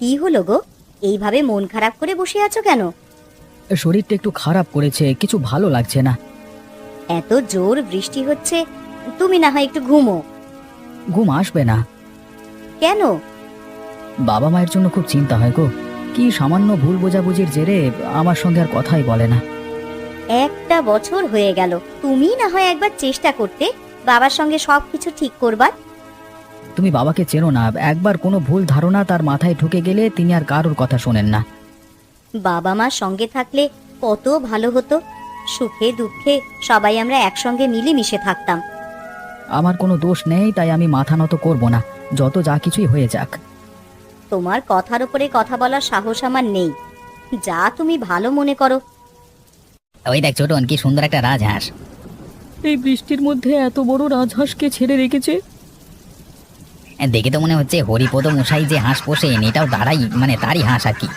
কি হলো গো? এইভাবে মন খারাপ করে বসে আছো কেন? শরীরটা একটু খারাপ করেছে কিছু ভালো লাগছে না। এত জোর বৃষ্টি হচ্ছে তুমি না হয় একটু ঘুমো। ঘুম আসবে না। কেন? বাবা মায়ের জন্য খুব চিন্তা হয় গো। কি সামান্য ভুল বোঝাবুঝির জেরে আমার সঙ্গে আর কথাই বলে না। একটা বছর হয়ে গেল তুমি না হয় একবার চেষ্টা করতে বাবার সঙ্গে সবকিছু ঠিক করবার? তুমি বাবাকে চেনো না। একবার কোনো ভুল ধারণা তার মাথায় ঢুকে গেলে তিনি আর কারোর কথা শোনেন না। বাবা মার সঙ্গে থাকলে কত ভালো হতো। সুখে দুঃখে সবাই আমরা একসঙ্গে মিলেমিশে থাকতাম। আমার কোনো দোষ নেই তাই আমি মাথা নত করব না। যত যা কিছুই হয়ে যাক। তোমার কথার উপরে কথা বলার সাহস আমার নেই। যা তুমি ভালো মনে করো। ওই দেখ ছোটন কি সুন্দর একটা রাজহাঁস। এই বৃষ্টির মধ্যে এত বড় রাজহাঁসকে ছেড়ে রেখেছে? দেখে তো মনে হচ্ছে হরিপদ মশাই যে হাঁস পোষেন এটাও তারাই মানে তারই হাঁস আর কি।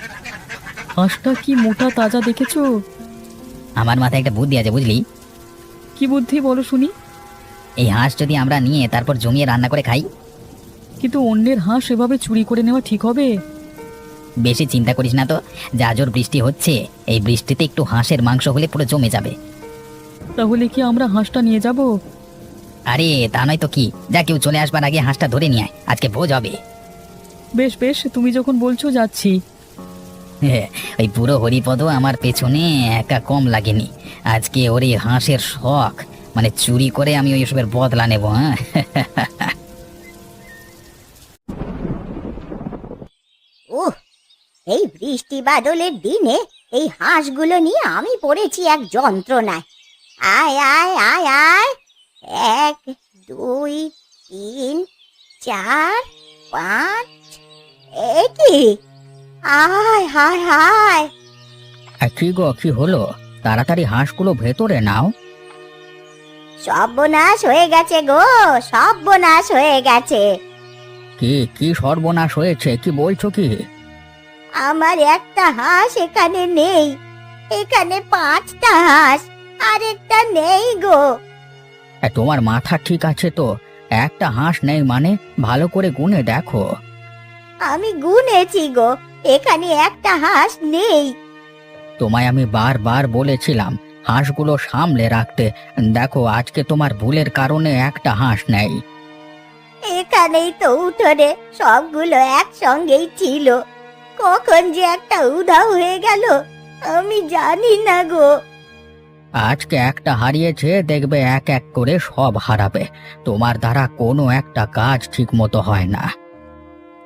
হাঁসটা কি মোটা তাজা দেখেছ? আমার মাথায় একটা বুদ্ধি আছে বুঝলি? কি বুদ্ধি বলো শুনি। এই হাঁস যদি আমরা নিয়ে তারপর জমিয়ে রান্না করে খাই। কিন্তু অন্যের হাঁস এভাবে চুরি করে নেওয়া ঠিক হবে? বেশি চিন্তা করিস না তো যা জোর বৃষ্টি হচ্ছে এই বৃষ্টিতে একটু হাঁসের মাংস হলে পুরো জমে যাবে। তাহলে কি আমরা হাঁসটা নিয়ে যাব? আরে তা নয় তো কি? যা কেউ চলে আসবার আগে হাঁসটা ধরে নিয়ে আয়। আজকে ভোজ হবে। বেশ বেশ তুমি যখন বলছো যাচ্ছি। হ্যাঁ, ওই পুরো হরিপদ আমার পেছনে একা কম লাগেনি। আজকে ওর এই হাঁসের শখ। মানে চুরি করে আমি ওই সবের বদলা নেব হ্যাঁ? ওহ এই বৃষ্টি বাদলের দিনে এই হাঁসগুলো নিয়ে আমি পড়েছি এক যন্ত্রণায়। আয় আয় আয় আয়। এক দুই তিন চার পাঁচ এ কি আয় হায় হায়। কি গো কি হলো? তাড়াতাড়ি হাঁসগুলো ভেতরে নাও। সর্বনাশ হয়ে গেছে গো সর্বনাশ হয়ে গেছে। কি কি সর্বনাশ হয়েছে? কি বলছো কি? আমার একটা হাঁস এখানে নেই। এখানে পাঁচটা হাঁস আরেকটা নেই গো। তোমার মাথা ঠিক আছে তো? একটা হাঁস নেই মানে ভালো করে গুনে দেখো। আমি গুনেছি গো এখানে একটা হাঁস নেই। তোমায় আমি বারবার বলেছিলাম হাঁসগুলো সামলে রাখতে। দেখো আজকে তোমার ভুলের কারণে একটা হাঁস নেই। এখানেই তো উঠোনে সবগুলো একসঙ্গেই ছিল। কখন যে একটা উধাও হয়ে গেল আমি জানি না গো। আজকে একটা হারিয়েছে দেখবে এক এক করে সব হারাবে। তোমার দ্বারা কোনো একটা কাজ ঠিক মতো হয় না।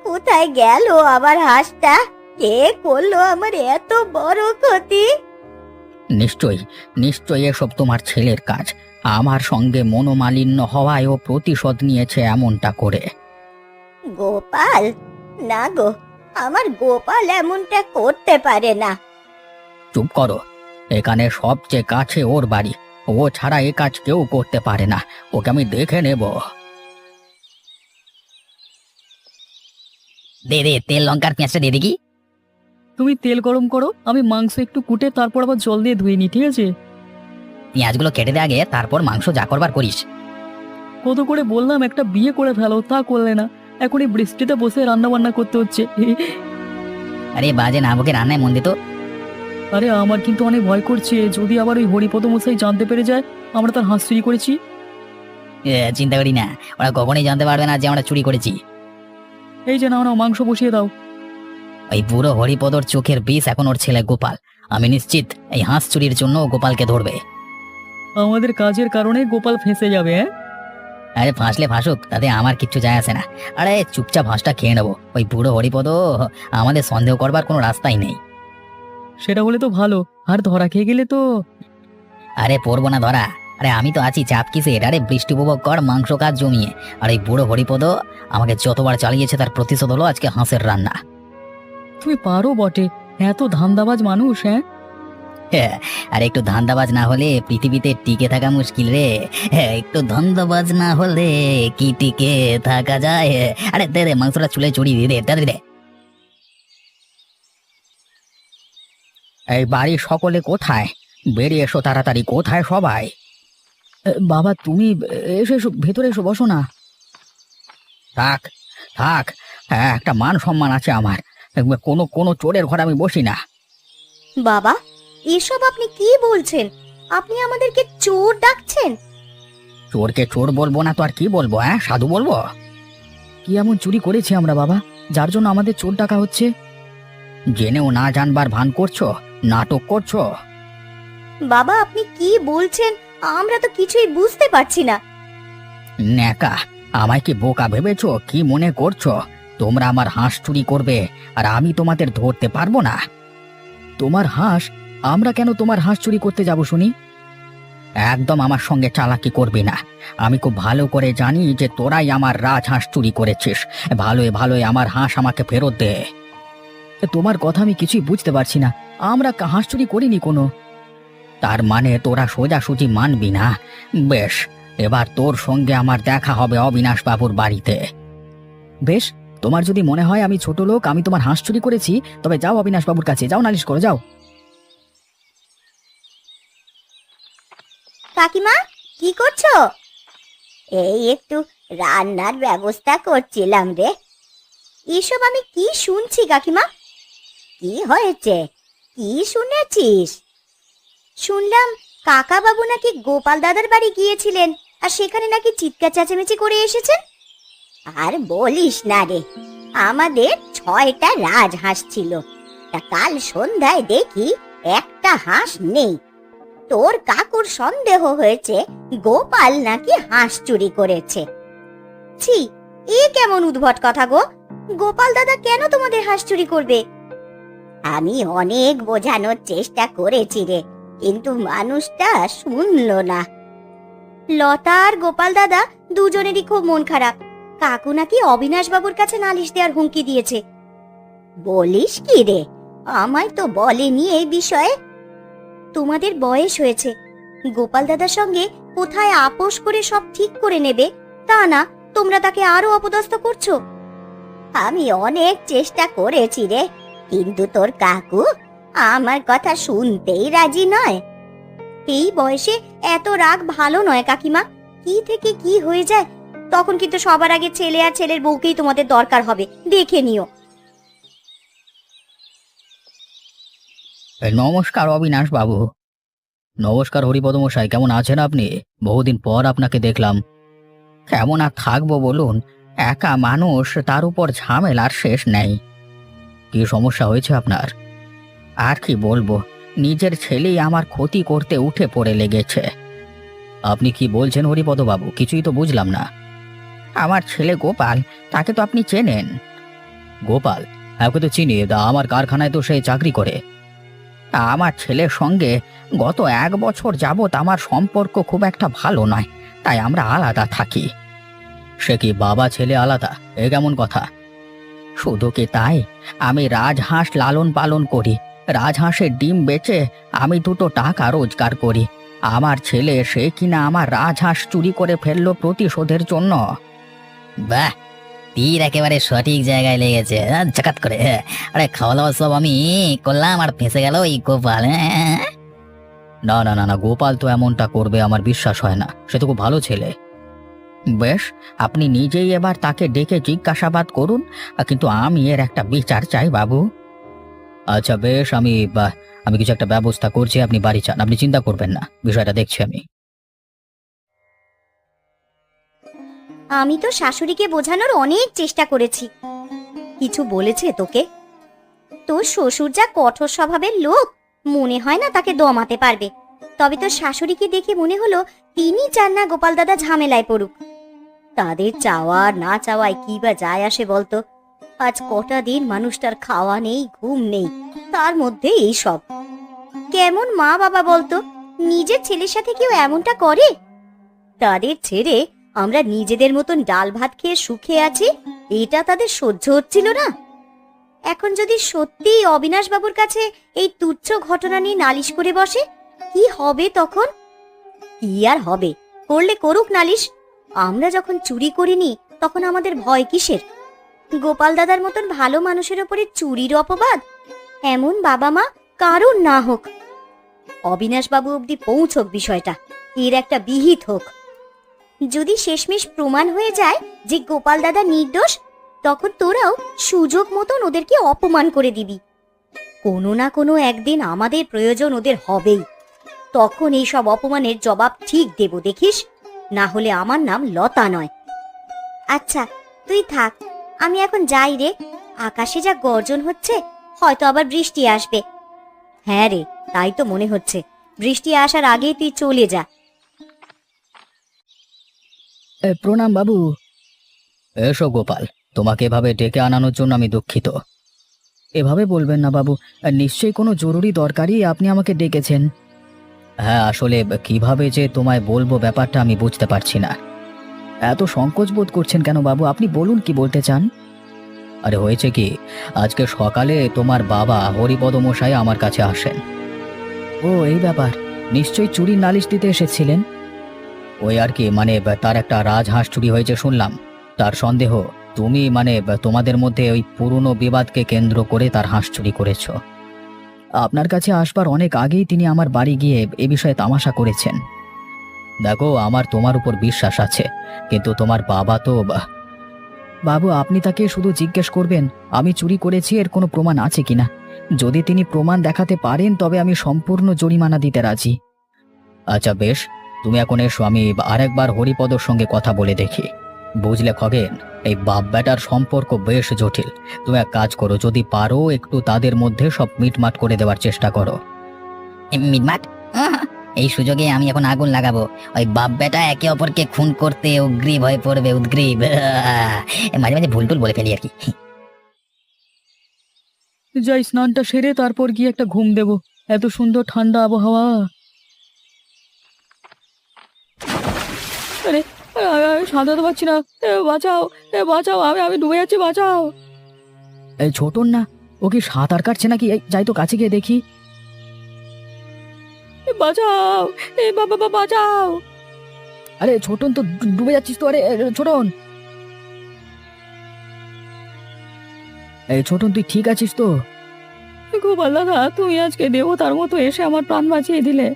কোথায় গেল আমার হাঁসটা? কে করল আমার এত বড় ক্ষতি? নিশ্চয়ই নিশ্চয়ই এসব তোমার ছেলের কাজ। আমার সঙ্গে মনোমালিন্য হওয়ায় ও প্রতিশোধ নিয়েছে এমনটা করে। গোপাল? না গো আমার গোপাল এমনটা করতে পারে না। চুপ করো এখানে সবচেয়ে কাছে ওর বাড়ি। ও ছাড়া এ কাজ কেউ করতে পারে না। ওকে আমি দেখে নেব। দে দে, তেল লঙ্কার পেঁয়াজটা দিয়ে দেখি। তুমি তেল গরম করো, আমি মাংস একটু কুটে তারপর আবার জল দিয়ে ধুয়ে নিই, ঠিক আছে? পেঁয়াজগুলো কেটে দে আগে, তারপর মাংস যা করবার করিস। কত করে বললাম, একটা বিয়ে করে ফেলো, তা করলে না। এখন এই বৃষ্টিতে বসে রান্না বান্না করতে হচ্ছে। আরে বাজে না বকে রান্নায় মন দিত আরে আমার কিন্তু অনেক ভয় করছে। যদি আবার ওই হরিপদ মশাই জানতে পেরে যায় আমরা তার হাঁস চুরি করেছি। চিন্তা করি না। ওরা কখনোই জানতে পারবে না যে আমরা চুরি করেছি। এই যে নাও নাও মাংস বসিয়ে দাও। ওই বুড়ো হরিপদর চোখের বিষ এখন ওর ছেলে গোপাল। আমি নিশ্চিত এই হাঁস চুরির জন্য ও গোপালকে ধরবে। আমাদের কাজের কারণে গোপাল ফেঁসে যাবে হ্যাঁ? আরে ফাঁসলে ফাঁসুক তাতে আমার কিচ্ছু যায় আসে না। আরে চুপচাপ হাঁসটা খেয়ে নেব। ওই বুড়ো হরিপদ আমাদের সন্দেহ করবার কোনো রাস্তাই নেই। সেটা হলে তো ভালো। আর ধরা খেয়ে গেলে তো আরে পড়ব না ধরা। আরে আমি তো আছি চাপ কিসের? আরে বৃষ্টি উপভোগ কর মাংস কাজ জমিয়ে। আর এই বুড়ো হরিপদ আমাকে যতবার চালিয়েছে তার প্রতিশোধ হলো আজকে হাঁসের রান্না। তুমি পারো বটে। এত ধান্দাবাজ মানুষ হ্যাঁ? হ্যাঁ, আর একটু ধান্দাবাজ না হলে পৃথিবীতে টিকে থাকা মুশকিল রে। হ্যাঁ, একটু ধান্দাবাজ না হলে কি টিকে থাকা যায়? আরে দে রে মাংসটা চুলে চড়িয়ে দিয়ে দে দে, দে। এই বাড়ির সকলে কোথায়? বেরিয়ে এসো তাড়াতাড়ি কোথায় সবাই? বাবা তুমি এসো এসো ভেতরে এসো বসো না। থাক থাক হ্যাঁ একটা মান সম্মান আছে আমার। কোনো কোনো চোরের ঘরে আমি বসি না। বাবা এসব আপনি কি বলছেন? আপনি আমাদেরকে চোর ডাকছেন? চোরকে চোর বলব না তো আর কি বলব হ্যাঁ? সাধু বলব? কি এমন চুরি করেছি আমরা বাবা? যার জন্য আমাদের চোর ডাকা হচ্ছে? জেনেও না জানবার ভান করছ? নাটক করছ? বাবা আপনি কি বলছেন? আমরা তো কিছুই বুঝতে পারছি না। ন্যাকা আমায় কি বোকা ভেবেছো? কি মনে করছ? তোমরা আমার হাঁস চুরি করবে আর আমি তোমাদের ধরতে পারব না। তোমার হাঁস আমরা কেন তোমার হাঁস চুরি করতে যাব শুনি? একদম আমার সঙ্গে চালাকি করবি না। আমি খুব ভালো করে জানি যে তোরাই আমার রাজ হাঁস চুরি করেছিস। ভালোই ভালোই আমার হাঁস আমাকে ফেরত দে। তোমার কথা আমি কিছুই বুঝতে পারছি না। আমরা হাঁস চুরি করিনি কোনো। তার মানে তোরা সোজাসুজি মানবি না? বেশ, এবার তোর সঙ্গে আমার দেখা হবে অবিনাশ বাবুর বাড়িতে। বেশ, তোমার যদি মনে হয় আমি ছোট লোক, আমি তোমার হাঁস চুরি করেছি, তবে যাও অবিনাশ বাবুর কাছে, যাও নালিশ করো, যাও। কাকিমা, কি করছ? এই একটু রান্নার ব্যবস্থা করছিলাম রে। এসব আমি কি শুনছি কাকিমা? কি হয়েছে? কি শুনেছিস? শুনলাম কাকা বাবু নাকি গোপাল দাদার বাড়ি গিয়েছিলেন, আর সেখানে নাকি চিৎকার চেঁচামেচি করে এসেছেন? আর বলিস না রে, আমাদের ছয়টা রাজহাঁস ছিল। তা কাল সন্ধ্যায় দেখি একটা হাঁস নেই। তোর কাকুর সন্দেহ হয়েছে, গোপাল নাকি হাঁস চুরি করেছে। ছি, এ কেমন উদ্ভট কথা গো! গোপাল দাদা কেন তোমাদের হাঁস চুরি করবে? আমি অনেক বোঝানোর চেষ্টা করেছি রে, কিন্তু মানুষটা শুনলো না। লতা আর গোপাল দাদা দুজনেরই খুব মন খারাপ। কাকু নাকি অবিনাশ বাবুর কাছে নালিশ দেওয়ার হুমকি দিয়েছে। বলিস কি রে, আমায় তো বলেনি এই বিষয়ে। তোমাদের বয়স হয়েছে, গোপাল দাদার সঙ্গে কোথায় আপোষ করে সব ঠিক করে নেবে, তা না, তোমরা তাকে আরও অপদস্থ করছ? আমি অনেক চেষ্টা করেছি রে কিন্তু তোর কাকু আমার কথা শুনতেই রাজি নয়। এই বয়সে এত রাগ ভালো নয় কাকিমা। কি থেকে কি হয়ে যায়? তখন কিন্তু সবার আগে ছেলে আর ছেলের বউকেই তোমাদের দরকার হবে। দেখে নিও। নমস্কার অবিনাশ বাবু। নমস্কার হরিপদ মশাই কেমন আছেন আপনি? বহুদিন পর আপনাকে দেখলাম। কেমন আর থাকব বলুন, একা মানুষ তার উপর ঝামেলার শেষ নেই। কি সমস্যা হয়েছে আপনার? আর কি বলব, নিজের ছেলেই আমার ক্ষতি করতে উঠে পড়ে লেগেছে। আপনি কি বলছেন হরিপদ বাবু? কিছুই তো বুঝলাম না। আমার ছেলে গোপাল, তাকে তো আপনি চেনেন। গোপাল? হ্যাঁ তো চিনি দা আমার কারখানায় তো সে চাকরি করে। আমার ছেলের সঙ্গে গত এক বছর যাবৎ আমার সম্পর্ক খুব একটা ভালো নয়, তাই আমরা আলাদা থাকি। সে কি বাবা ছেলে আলাদা? এ কেমন কথা? শুধু কি তাই? আমি রাজহাঁস লালন পালন করি। রাজহাঁসের ডিম বেচে আমি দুটো টাকা রোজগার করি। আমার ছেলে সে কিনা আমার রাজহাঁস চুরি করে ফেলল প্রতিশোধের জন্য। বাহ! তীর একেবারে সঠিক জায়গায় লেগেছে আহ, চাকাত করে হ্যাঁ। আরে খাওয়া দাওয়া সব আমি করলাম আর ফেঁসে গেল ওই গোপাল হ্যাঁ। না না না না গোপাল তো এমনটা করবে আমার বিশ্বাস হয় না। সে তো খুব ভালো ছেলে। বেশ আপনি নিজেই এবার তাকে ডেকে জিজ্ঞাসাবাদ করুন কিন্তু আমি এর একটা বিচার চাই বাবু। আচ্ছা বেশ আমি বা, আমি কিছু একটা ব্যবস্থা করছি আপনি বাড়ি চান আপনি চিন্তা করবেন না বিষয়টা দেখছি আমি। আমি তো শাশুড়িকে বোঝানোর অনেক চেষ্টা করেছি। কিছু বলেছে তোকে? তোর শ্বশুর যা কঠোর স্বভাবের লোক মনে হয় না তাকে দমাতে পারবে। তবে তোর শাশুড়িকে দেখে মনে হলো তিনি চান না গোপাল দাদা ঝামেলায় পড়ুক। তাদের চাওয়া না চাওয়ায় কি বা যায় আসে বলতো? আজ কটা দিন মানুষটার খাওয়া নেই, ঘুম নেই, তার মধ্যে এই সব। কেমন মা বাবা বলতো, নিজের ছেলের সাথে কেউ এমনটা করে? তাদের ছেড়ে আমরা নিজেদের মতন ডাল ভাত খেয়ে সুখে আছি, এটা তাদের সহ্য হচ্ছিল না। এখন যদি সত্যি অবিনাশ বাবুর কাছে এই তুচ্ছ ঘটনা নিয়ে নালিশ করে বসে, কি হবে তখন? কি আর হবে? করলে করুক নালিশ। আমরা যখন চুরি করিনি, তখন আমাদের ভয় কিসের? গোপাল দাদার মতন ভালো মানুষের ওপরে চুরির অপবাদ? এমন বাবা মা কারুর না হোক। অবিনাশ বাবু অব্দি পৌঁছক বিষয়টা। এর একটা বিহিত হোক। যদি শেষমেশ প্রমাণ হয়ে যায় যে গোপাল দাদা নির্দোষ, তখন তোরাও সুযোগ মতন ওদেরকে অপমান করে দিবি। কোনো না কোনো একদিন আমাদের প্রয়োজন ওদের হবেই। তখন এই সব অপমানের জবাব ঠিক দেব, দেখিস? না হলে আমার নাম লতা নয়। আচ্ছা তুই থাক, আমি এখন যাই রে। আকাশে যা গর্জন হচ্ছে, হয়তো আবার বৃষ্টি আসবে। হ্যাঁ রে, তাই তো মনে হচ্ছে। বৃষ্টি আসার আগেই তুই চলে যা। প্রণাম বাবু। এসো গোপাল, তোমাকে এভাবে ডেকে আনানোর জন্য আমি দুঃখিত। এভাবে বলবেন না বাবু, নিশ্চয়ই কোনো জরুরি দরকারই আপনি আমাকে ডেকেছেন। হ্যাঁ আসলে কীভাবে যে তোমায় বলব ব্যাপারটা আমি বুঝতে পারছি না। এত সংকোচ বোধ করছেন কেন বাবু? আপনি বলুন কি বলতে চান? আরে, হয়েছে কি? আজকে সকালে তোমার বাবা হরিপদ মশাই আমার কাছে আসেন। ও, এই ব্যাপার। নিশ্চয়ই চুরির নালিশ দিতে এসেছিলেন? ওই আর কি মানে তার একটা রাজহাঁস চুরি হয়েছে শুনলাম। তার সন্দেহ, তুমি মানে তোমাদের মধ্যে ওই পুরনো বিবাদকে কেন্দ্র করে তার হাঁস চুরি করেছ। আপনার কাছে আসবার অনেক আগেই তিনি আমার বাড়ি গিয়ে এ বিষয়ে তামাশা করেছেন। দেখো, আমার তোমার উপর বিশ্বাস আছে, কিন্তু তোমার বাবা তো বা- বাবু, আপনি তাকে শুধু জিজ্ঞেস করবেন, আমি চুরি করেছি, এর কোনো প্রমাণ আছে কিনা? যদি তিনি প্রমাণ দেখাতে পারেন, তবে আমি সম্পূর্ণ জরিমানা দিতে রাজি। আচ্ছা বেশ। তুমি এখন এসো, আমি আরেকবার হরিপদর সঙ্গে কথা বলে দেখি। বুঝলে খগেন? এই বাপ বেটার সম্পর্ক বেশ জটিল। তুমি এক কাজ করো যদি পারো একটু তাদের মধ্যে সব মিটমাট করে দেওয়ার চেষ্টা করো। মিটমাট? এই সুযোগে আমি এখন আগুন লাগাবো। ওই বাপ বেটা একে অপরকে খুন করতে উগ্রীব হয়ে পড়বে উদ্গ্রীব মাঝে মাঝে ভুল টুল বলে ফেলি আর কি। যাই স্নানটা সেরে তারপর গিয়ে একটা ঘুম দেব। এত সুন্দর ঠান্ডা আবহাওয়া। আরে সাঁতারতে পারছি না। এ, বাঁচাও এ, বাঁচাও আমি আমি ডুবে যাচ্ছি বাঁচাও। এই ছোটন না ও কি সাঁতার কাটছে নাকি? এই, যাই তো কাছে গিয়ে দেখি। এ, বাঁচাও এ বাবা বাবা বাঁচাও। আরে ছোটন তো ডু- ডুবে যাচ্ছিস তো আরে এ, ছোটন। এই ছোটন তুই ঠিক আছিস তো? গোপাল দাদা তুমি আজকে দেবতার মতো এসে আমার প্রাণ বাঁচিয়ে দিলে।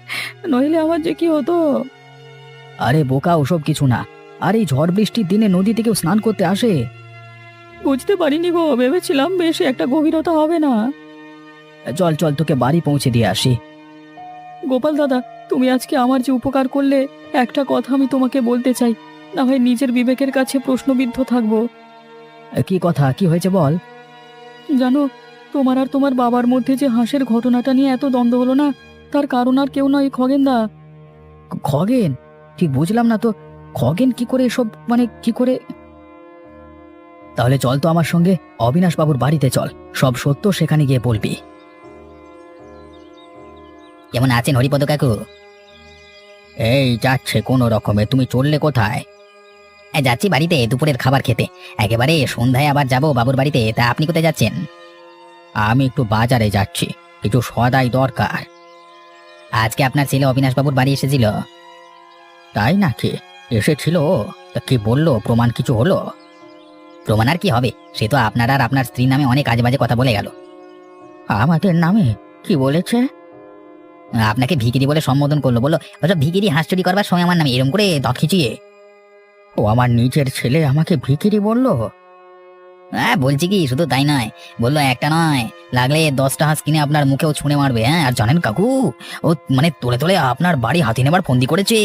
নইলে আমার যে কি হতো? আরে বোকা ওসব কিছু না। আর এই ঝড় বৃষ্টির দিনে নদীতে কেউ স্নান করতে আসে? বুঝতে পারিনি গো ভেবেছিলাম বেশি একটা গভীরতা হবে না। চল চল তোকে বাড়ি পৌঁছে দিয়ে আসি। গোপাল দাদা তুমি আজকে আমার যে উপকার করলে একটা কথা আমি তোমাকে বলতে চাই। না হয় নিজের বিবেকের কাছে প্রশ্নবিদ্ধ থাকব। কি কথা? কি হয়েছে বল? জানো তোমার আর তোমার বাবার মধ্যে যে হাঁসের ঘটনাটা নিয়ে এত দ্বন্দ্ব হলো না তার কারণ আর কেউ নয় খগেন দা খগেন? ঠিক বুঝলাম না তো খগেন কি করে এসব মানে কি করে? তাহলে চল তো আমার সঙ্গে অবিনাশ বাবুর বাড়িতে চল সব সত্য সেখানে গিয়ে বলবি। কেমন আছেন হরিপদ কাকু? এই যাচ্ছে কোনো রকমে তুমি চললে কোথায়? যাচ্ছি বাড়িতে দুপুরের খাবার খেতে। একেবারে সন্ধ্যায় আবার যাব বাবুর বাড়িতে তা আপনি কোথায় যাচ্ছেন? আমি একটু বাজারে যাচ্ছি কিছু সদাই দরকার। আজকে আপনার ছেলে অবিনাশ বাবুর বাড়ি এসেছিল। তাই নাকি? এসেছিল? তা কি বলল? প্রমাণ কিছু হলো? প্রমাণ আর কি হবে? সে তো আপনার আর আপনার স্ত্রীর নামে অনেক আজে বাজে কথা বলে গেল। আমাদের নামে? কি বলেছে? আপনাকে ভিকিরি বলে সম্বোধন করল, বলল ভিকিরি হাঁস চুরি করবার সময় আমার নামে এরম করে দত ও আমার নিজের ছেলে আমাকে ভিকিরি বলল? হ্যাঁ বলছি কি, শুধু তাই নয়। বলল, একটা নয়, লাগলে দশটা হাঁস কিনে আপনার মুখেও ছুঁড়ে মারবে হ্যাঁ আর জানেন কাকু, ও মানে তোলে তোলে আপনার বাড়ি হাতি নেবার ফন্দি করেছে।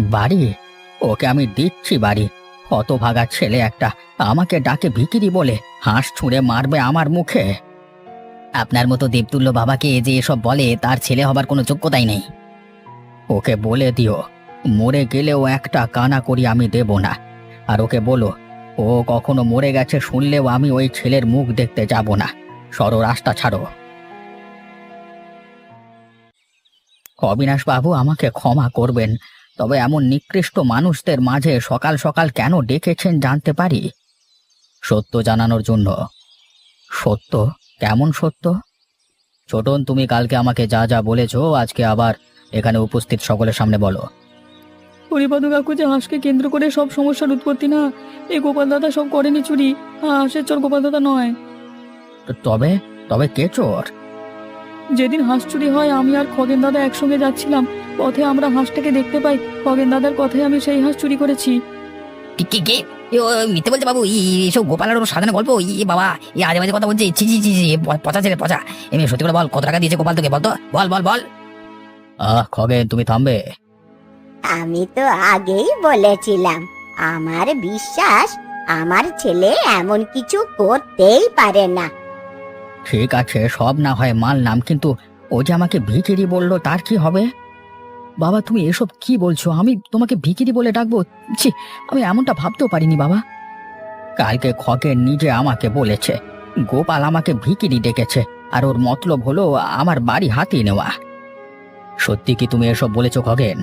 বাড়ি? ওকে আমি দিচ্ছি বাড়ি। কত ভাগা ছেলে একটা। আমাকে ডাকে ভিকিরি বলে। হাঁস ছুঁড়ে মারবে আমার মুখে। আপনার মতো দেবতুল্য বাবাকে যে এসব বলে, তার ছেলে হবার কোনো যোগ্যতাই নেই। ওকে বলে দিও। মরে গেলেও একটা কানা করি আমি দেব না। আর ওকে বলো, ও কখনো মরে গেছে শুনলেও আমি ওই ছেলের মুখ দেখতে যাব না। সরো রাস্তা ছাড়ো। অবিনাশ বাবু আমাকে ক্ষমা করবেন। তবে এমন নিকৃষ্ট মানুষদের মাঝে সকাল সকাল কেন ডেকেছেন জানতে পারি? সত্য জানানোর জন্য। সত্য? কেমন সত্য? ছোটন তুমি কালকে আমাকে যা যা বলেছ আজকে আবার এখানে উপস্থিত সকলের সামনে বলো। হরিপদ কাকু যে হাঁসকে কেন্দ্র করে সব সমস্যার উৎপত্তি না? এই গোপাল দাদা সব করেনি চুরি। হাঁসের চোর গোপাল দাদা নয়। তবে তবে কে চোর? যেদিন হাঁস চুরি হয় আমি আর খগেন দাদা একসঙ্গে যাচ্ছিলাম। পথে আমরা হাঁসটাকে দেখতে পাই। খগেন দাদার কথায় আমি সেই হাঁস চুরি করেছি। কি কি কি? এ, ও, মিথ্যে বলছে বাবু এসব গোপালের ওর সাজানো গল্প? ই বাবা ই আজে বাজে কথা বলছে। ছি ছি ছি ছি, পচা ছেলে পচা। এমনি সত্যি করে বল কত টাকা দিয়েছে গোপাল তোকে বল তো। বল বল বল। আহ খগেন তুমি থামবে। আমি তো আগেই বলেছিলাম আমার বিশ্বাস আমার ছেলে এমন কিছু করতেই পারে না। ঠিক আছে, সব না হয় মানলাম কিন্তু ও যে আমাকে ভিখিরি বলল, তার কি হবে? বাবা, তুমি এসব কি বলছো? আমি তোমাকে ভিখিরি বলে ডাকবো? ছি, আমি এমনটা ভাবতেও পারিনি, বাবা। কালকে খগেন নিজে আমাকে বলেছে, গোপাল আমাকে ভিখিরি ডেকেছে, আর ওর মতলব হলো আমার বাড়ি হাতিয়ে নেওয়া। সত্যি কি তুমি এসব বলেছ খগেন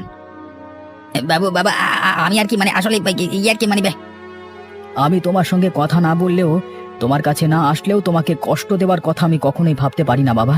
বাবু, বাবা আমি আর কি মানে আসলে আর কি মানিবে আমি তোমার সঙ্গে কথা না বললেও তোমার কাছে না আসলেও তোমাকে কষ্ট দেওয়ার কথা আমি কখনোই ভাবতে পারি না বাবা।